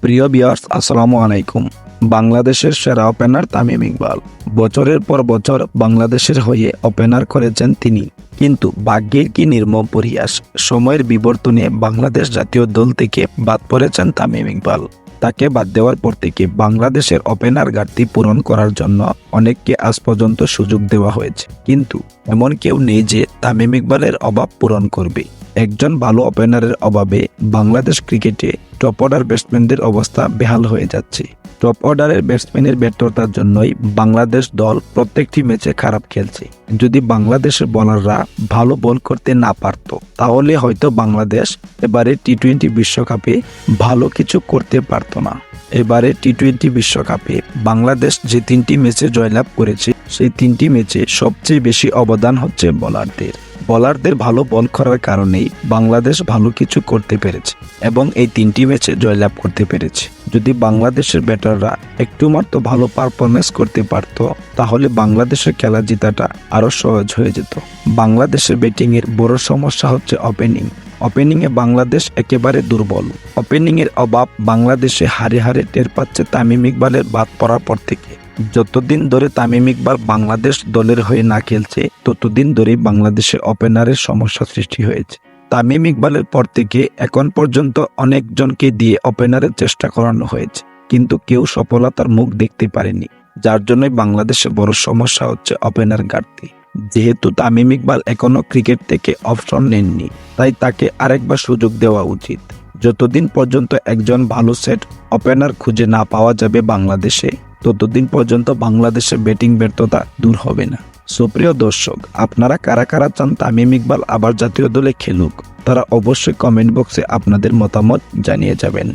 প্রিয় বিয়ার্স আসসালামু আলাইকুম। বাংলাদেশের সেরা ওপেনার তামিম ইকবাল। বছরের পর বছর বাংলাদেশের হয়ে ওপেনার করেছেন তিনি। কিন্তু ভাগ্যের কি নির্মম পরিহাস, সময়ের বিবর্তনে বাংলাদেশ জাতীয় দল থেকে বাদ পড়েছেন তামিম ইকবাল। তাকে বাদ দেওয়ার পর থেকে বাংলাদেশের ওপেনার ঘাটতি পূরণ করার জন্য অনেককে আজ পর্যন্ত সুযোগ দেওয়া হয়েছে। কিন্তু এমন কেউ নেই যে তামিম ইকবালের অভাব পূরণ করবে। একজন ভালো ওপেনারের অভাবে বাংলাদেশ ক্রিকেটে টপ অর্ডার ব্যাটসম্যানদের অবস্থা বেহাল হয়ে যাচ্ছে। টপ অর্ডারের ব্যাটসম্যানের ব্যর্থতার জন্যই বাংলাদেশ দল প্রত্যেকটি ম্যাচে খারাপ খেলছে। যদি বাংলাদেশের বোলাররা ভালো বল করতে না পারত, তাহলে হয়তো বাংলাদেশ এবারে টি টোয়েন্টি বিশ্বকাপে ভালো কিছু করতে পারত না। এবারে টি টোয়েন্টি বিশ্বকাপে বাংলাদেশ যে তিনটি ম্যাচে জয়লাভ করেছে, সেই তিনটি ম্যাচে সবচেয়ে বেশি অবদান হচ্ছে বোলারদের। বোলারদের ভালো বল করার কারণেই বাংলাদেশ ভালো কিছু করতে পেরেছে এবং এই তিনটি ম্যাচে জয়লাভ করতে পেরেছে। যদি বাংলাদেশের ব্যাটাররা একটু মাত্র ভালো পারফরমেন্স করতে পারত, তাহলে বাংলাদেশের খেলা জেতাটা আরও সহজ হয়ে যেত। বাংলাদেশের ব্যাটিংয়ের বড় সমস্যা হচ্ছে ওপেনিং। ওপেনিংয়ে বাংলাদেশ একেবারে দুর্বল। ওপেনিংয়ের অভাব বাংলাদেশে হারে হারে টের পাচ্ছে তামিম ইকবালের বাদ পড়ার পর থেকে। যতদিন ধরে তামিম ইকবাল বাংলাদেশ দলের হয়ে না খেলছে, ততদিন ধরেই বাংলাদেশে ওপেনারের সমস্যা সৃষ্টি হয়েছে। তামিম ইকবালের পর থেকে এখন পর্যন্ত অনেকজনকে দিয়ে ওপেনারের চেষ্টা করানো হয়েছে, কিন্তু কেউ সফলতার মুখ দেখতে পারেনি, যার জন্যই বাংলাদেশে বড় সমস্যা হচ্ছে ওপেনার ঘাটতি। যেহেতু তামিম ইকবাল এখনও ক্রিকেট থেকে অপশন নেননি। তাই তাকে আরেকবার সুযোগ দেওয়া উচিত। যতদিন পর্যন্ত একজন ভালো সেট ওপেনার খুঁজে না পাওয়া যাবে বাংলাদেশে, ততদিন পর্যন্ত বাংলাদেশে ব্যাটিং ব্যর্থতা দূর হবে না। সুপ্রিয় দর্শক, আপনারা কারা কারা চান তামিম ইকবাল আবার জাতীয় দলে খেলুক, তারা অবশ্যই কমেন্ট বক্সে আপনাদের মতামত জানিয়ে যাবেন।